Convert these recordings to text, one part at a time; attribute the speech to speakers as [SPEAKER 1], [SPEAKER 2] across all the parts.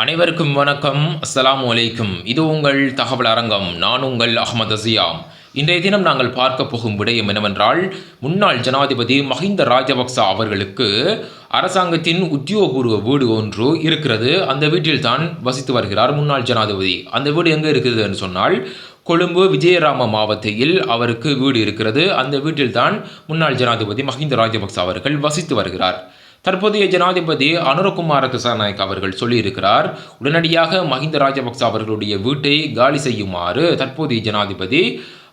[SPEAKER 1] அனைவருக்கும் வணக்கம். அஸ்லாம் அலைக்கும். இது உங்கள் தகவல் அரங்கம். நான் உங்கள் அகமது அசியாம் இன்றைய தினம் நாங்கள் பார்க்க போகும் விடயம் என்னவென்றால் முன்னாள் ஜனாதிபதி மஹிந்த ராஜபக்ச அவர்களுக்கு அரசாங்கத்தின் உத்தியோகபூர்வ வீடு ஒன்று இருக்கிறது. அந்த வீட்டில் தான் வசித்து வருகிறார் முன்னாள் ஜனாதிபதி. அந்த வீடு எங்கே இருக்குதுன்னு சொன்னால் கொழும்பு விஜயராம மாவட்டத்தில் அவருக்கு வீடு இருக்கிறது. அந்த வீட்டில் தான் முன்னாள் ஜனாதிபதி மஹிந்த ராஜபக்ச அவர்கள் வசித்து வருகிறார். தற்போதைய ஜனாதிபதி அனுரகுமார திசாநாயக் அவர்கள் சொல்லியிருக்கிறார் உடனடியாக மஹிந்த ராஜபக்ச அவர்களுடைய வீட்டை காலி செய்யுமாறு தற்போதைய ஜனாதிபதி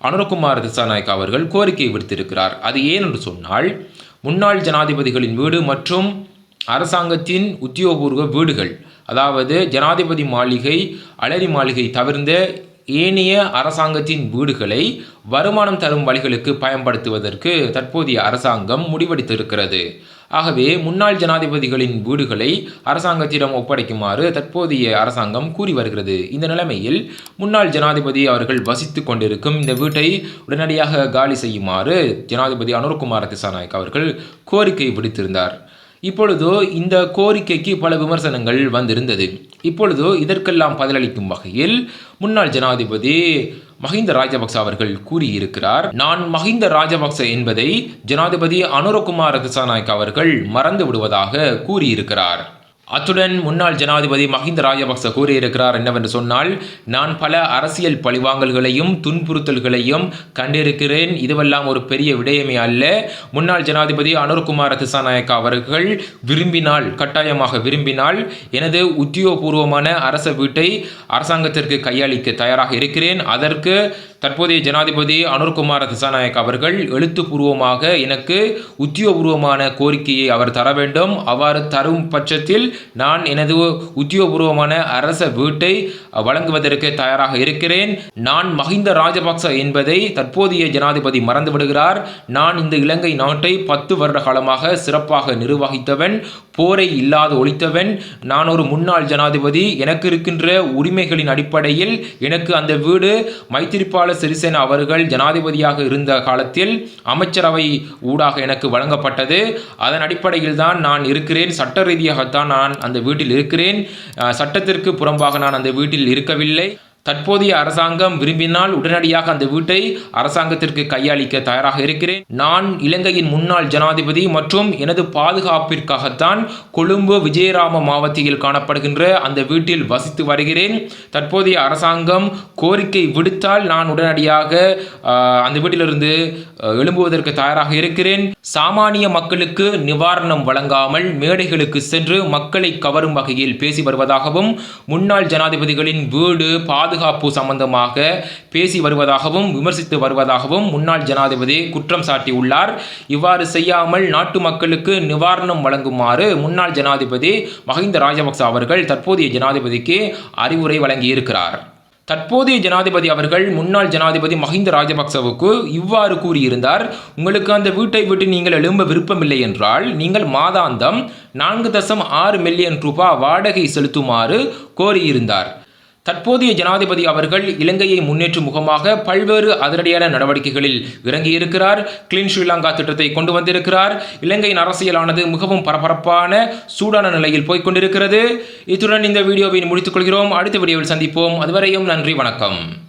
[SPEAKER 1] அனுரகுமார திசாநாயக் அவர்கள் கோரிக்கை விடுத்திருக்கிறார். அது ஏன் என்று சொன்னால் முன்னாள் ஜனாதிபதிகளின் வீடு மற்றும் அரசாங்கத்தின் உத்தியோகபூர்வ வீடுகள் அதாவது ஜனாதிபதி மாளிகை அலரி மாளிகை தவிர்ந்த ஏனைய அரசாங்கத்தின் வீடுகளை வருமானம் தரும் வழிகளுக்கு பயன்படுத்துவதற்கு தற்போதைய அரசாங்கம் முடிவெடுத்திருக்கிறது. ஆகவே முன்னாள் ஜனாதிபதிகளின் வீடுகளை அரசாங்கத்திடம் ஒப்படைக்குமாறு தற்போதைய அரசாங்கம் கூறி வருகிறது. இந்த நிலைமையில் முன்னாள் ஜனாதிபதி அவர்கள் வசித்து கொண்டிருக்கும் இந்த வீட்டை உடனடியாக காலி செய்யுமாறு ஜனாதிபதி அனுர்குமார் திசாநாயக் அவர்கள் கோரிக்கை விடுத்திருந்தார். இப்பொழுதோ இந்த கோரிக்கைக்கு பல விமர்சனங்கள் வந்திருந்தது. இப்பொழுதோ இதற்கெல்லாம் பதிலளிக்கும் வகையில் முன்னாள் ஜனாதிபதி மஹிந்த ராஜபக்ச அவர்கள் கூறியிருக்கிறார் நான் மஹிந்த ராஜபக்ச என்பதை ஜனாதிபதி அனுரகுமார் திசாநாயக் அவர்கள் மறந்து விடுவதாக கூறியிருக்கிறார். அத்துடன் முன்னாள் ஜனாதிபதி மஹிந்த ராஜபக்ச கூறியிருக்கிறார் என்னவென்று சொன்னால் நான் பல அரசியல் பழிவாங்கல்களையும் துன்புறுத்தல்களையும் கண்டிருக்கிறேன். இதுவெல்லாம் ஒரு பெரிய விடயமே அல்ல. முன்னாள் ஜனாதிபதி அனுர்குமார திசாநாயக்கா அவர்கள் விரும்பினால் கட்டாயமாக விரும்பினால் எனது உத்தியோகபூர்வமான அரச வீட்டை அரசாங்கத்திற்கு கையளிக்க தயாராக இருக்கிறேன். அதற்கு தற்போதைய ஜனாதிபதி அனுர்குமார திசாநாயக் அவர்கள் எழுத்துப்பூர்வமாக எனக்கு உத்தியோகபூர்வமான கோரிக்கையை அவர் தர வேண்டும். அவ்வாறு தரும் பட்சத்தில் நான் எனது உத்தியோகபூர்வமான அரச வீட்டை வழங்குவதற்கு தயாராக இருக்கிறேன். நான் மஹிந்த ராஜபக்ச என்பதை தற்போதைய ஜனாதிபதி மறந்துவிடுகிறார். நான் இந்த இலங்கை நாட்டை பத்து வருட காலமாக சிறப்பாக நிர்வகித்தவன் போரை இல்லாது ஒழித்தவன். நான் ஒரு முன்னாள் ஜனாதிபதி. எனக்கு இருக்கின்ற உரிமைகளின் அடிப்படையில் எனக்கு அந்த வீடு மைத்திரிபால சிறிசேன அவர்கள் ஜனாதிபதியாக இருந்த காலத்தில் அமைச்சரவை ஊடாக எனக்கு வழங்கப்பட்டது. அதன் அடிப்படையில் தான் நான் இருக்கிறேன். சட்ட ரீதியாகத்தான் நான் அந்த வீட்டில் இருக்கிறேன். சட்டத்திற்கு புறம்பாக நான் அந்த வீட்டில் இருக்கவில்லை தற்போதைய அரசாங்கம் விரும்பினால் உடனடியாக அந்த வீட்டை அரசாங்கத்திற்கு கையளிக்க தயாராக இருக்கிறேன். நான் இலங்கையின் முன்னாள் ஜனாதிபதி மற்றும் எனது பாதுகாப்பிற்காகத்தான் கொழும்பு விஜயராம மாவட்டத்தில் காணப்படுகின்ற அந்த வீட்டில் வசித்து வருகிறேன். தற்போதைய அரசாங்கம் கோரிக்கை விடுத்தால் நான் உடனடியாக ஆஹ், அந்த வீட்டிலிருந்து எழும்புவதற்கு தயாராக இருக்கிறேன். சாமானிய மக்களுக்கு நிவாரணம் வழங்காமல் மேடைகளுக்கு சென்று மக்களை கவரும் வகையில் பேசி வருவதாகவும் முன்னாள் ஜனாதிபதிகளின் வீடு பாதுகாப்பு சம்பந்தமாக பேசி வருவதாகவும் விமர்சித்து வருவதாகவும் முன்னாள் ஜனாதிபதி குற்றம் சாட்டியுள்ளார். இவ்வாறு செய்யாமல் நாட்டு மக்களுக்கு நிவாரணம் வழங்குமாறு முன்னாள் ஜனாதிபதி மஹிந்த ராஜபக்ச அவர்கள் தற்போதைய ஜனாதிபதிக்கு அறிவுரை வழங்கியிருக்கிறார். தற்போதைய ஜனாதிபதி அவர்கள் முன்னாள் ஜனாதிபதி மஹிந்த ராஜபக்சவுக்கு இவ்வாறு கூறியிருந்தார். உங்களுக்கு அந்த வீட்டை விட்டு நீங்கள் எழும்ப விருப்பமில்லை என்றால் நீங்கள் மாதாந்தம் நான்கு தசம் ஆறு மில்லியன் ரூபாய் வாடகை செலுத்துமாறு கோரியிருந்தார். தற்போதைய ஜனாதிபதி அவர்கள் இலங்கையை முன்னேற்றும் முகமாக பல்வேறு அதிரடியான நடவடிக்கைகளில் இறங்கியிருக்கிறார். கிளீன் ஸ்ரீலங்கா திட்டத்தை கொண்டு வந்திருக்கிறார். இலங்கையின் அரசியலானது மிகவும் பரபரப்பான சூடான நிலையில் போய்கொண்டிருக்கிறது இத்துடன் இந்த வீடியோவை முடித்துக் கொள்கிறோம். அடுத்த வீடியோவில் சந்திப்போம். அதுவரையும் நன்றி வணக்கம்.